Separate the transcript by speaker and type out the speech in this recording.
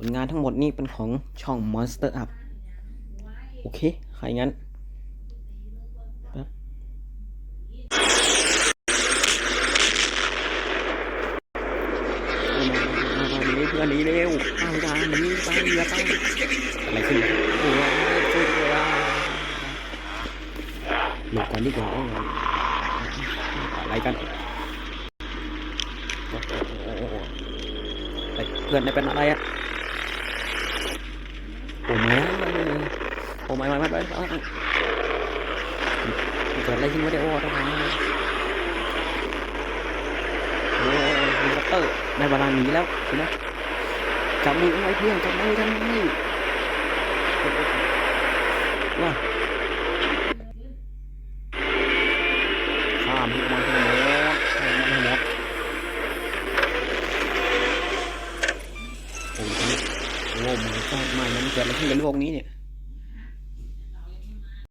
Speaker 1: ผลงานทั้งหมดนี่เป็นของช่อง Monster Up โอเค ใครงั้นเอามามามาหนีเพื่อนนีเร็วเอาอย่าหนีไปอย่าไปอะไรขึ้นโอ้ยช่วยด้วยอะหลบกันดีกว่าอะไรกันเพื่อนได้เป็นอะไรอะ โอ้ไม่ โอ้ไม่ไม่ไม่ไม่ไม่เกิดอะไรขึ้นไม่ได้โอ้ต้องมาโอ้เฮลิคอเตอร์ในเวลาหนีแล้วเห็นไหมจับมือไว้เพื่อนจับมือทำไมว่าข้ามมันให้หมดข้ามมันให้หมดโอ้ยโอ้ไม่ก็ไม่มันเกิดอะไรขึ้นกับโลกนี้เนี่ย